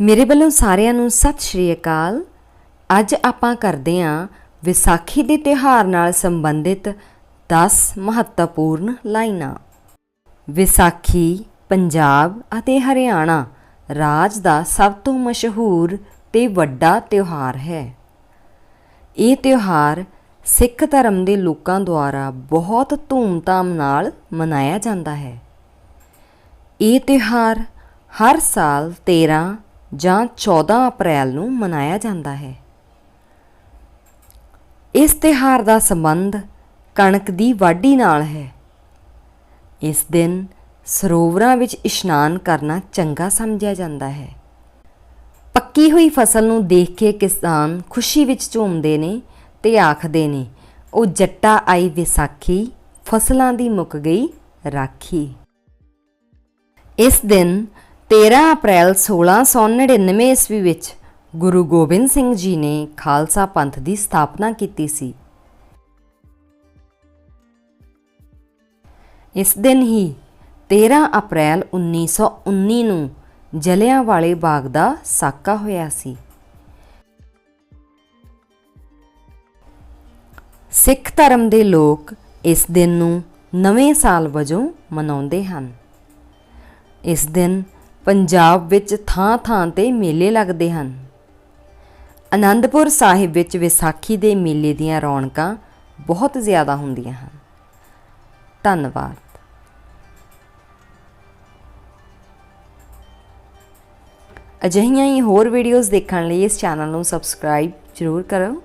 ਮੇਰੇ ਵੱਲੋਂ ਸਾਰਿਆਂ ਨੂੰ ਸਤਿ ਸ਼੍ਰੀ ਅਕਾਲ। ਅੱਜ ਆਪਾਂ ਕਰਦੇ ਹਾਂ ਵਿਸਾਖੀ ਦੇ ਤਿਉਹਾਰ ਨਾਲ ਸੰਬੰਧਿਤ 10 ਮਹੱਤਵਪੂਰਨ ਲਾਈਨਾਂ। ਵਿਸਾਖੀ, ਪੰਜਾਬ ਅਤੇ ਹਰਿਆਣਾ ਰਾਜ ਦਾ ਸਭ ਤੋਂ ਮਸ਼ਹੂਰ ਤੇ ਵੱਡਾ ਤਿਉਹਾਰ ਹੈ। ਇਹ ਤਿਉਹਾਰ ਸਿੱਖ ਧਰਮ ਦੇ ਲੋਕਾਂ ਦੁਆਰਾ ਬਹੁਤ ਧੂਮਧਾਮ ਨਾਲ ਮਨਾਇਆ ਜਾਂਦਾ ਹੈ। ਇਹ ਤਿਉਹਾਰ ਹਰ ਸਾਲ 13 ਜਾਂ 14 ਅਪ੍ਰੈਲ ਨੂੰ ਮਨਾਇਆ ਜਾਂਦਾ ਹੈ। ਇਸ ਤਿਉਹਾਰ ਦਾ ਸੰਬੰਧ ਕਣਕ ਦੀ ਵਾਢੀ ਨਾਲ ਹੈ। ਇਸ ਦਿਨ ਸਰੋਵਰਾਂ ਵਿੱਚ ਇਸ਼ਨਾਨ ਕਰਨਾ ਚੰਗਾ ਸਮਝਿਆ ਜਾਂਦਾ ਹੈ। ਪੱਕੀ ਹੋਈ ਫਸਲ ਨੂੰ ਦੇਖ ਕੇ ਕਿਸਾਨ ਖੁਸ਼ੀ ਵਿੱਚ ਝੂਮਦੇ ਨੇ ਤੇ ਆਖਦੇ ਨੇ, ਉਹ ਜੱਟਾ ਆਈ ਵਿਸਾਖੀ, ਫਸਲਾਂ ਦੀ ਮੁੱਕ ਗਈ ਰਾਖੀ। ਇਸ ਦਿਨ 13 ਅਪ੍ਰੈਲ 1699 ਈਸਵੀ ਵਿੱਚ ਗੁਰੂ ਗੋਬਿੰਦ ਸਿੰਘ ਜੀ ਨੇ ਖਾਲਸਾ ਪੰਥ ਦੀ ਸਥਾਪਨਾ ਕੀਤੀ ਸੀ। ਇਸ ਦਿਨ ਹੀ 13 ਅਪ੍ਰੈਲ 1919 ਨੂੰ ਜਲਿਆਂਵਾਲੇ ਬਾਗ ਦਾ ਸਾਕਾ ਹੋਇਆ ਸੀ। ਸਿੱਖ ਧਰਮ ਦੇ ਲੋਕ ਇਸ ਦਿਨ ਨੂੰ ਨਵੇਂ ਸਾਲ ਵਜੋਂ ਮਨਾਉਂਦੇ ਹਨ। ਇਸ ਦਿਨ ਪੰਜਾਬ ਵਿੱਚ ਥਾਂ-ਥਾਂ ਤੇ ਮੇਲੇ ਲੱਗਦੇ ਹਨ। ਅਨੰਦਪੁਰ ਸਾਹਿਬ ਵਿੱਚ ਵਿਸਾਖੀ ਦੇ ਮੇਲੇ ਦੀਆਂ ਰੌਣਕਾਂ ਬਹੁਤ ਜ਼ਿਆਦਾ ਹੁੰਦੀਆਂ ਹਨ। ਧੰਨਵਾਦ। ਅਜਿਹੀਆਂ ਹੀ ਹੋਰ ਵੀਡੀਓਜ਼ ਦੇਖਣ ਲਈ ਇਸ ਚੈਨਲ ਨੂੰ ਸਬਸਕ੍ਰਾਈਬ ਜ਼ਰੂਰ ਕਰੋ।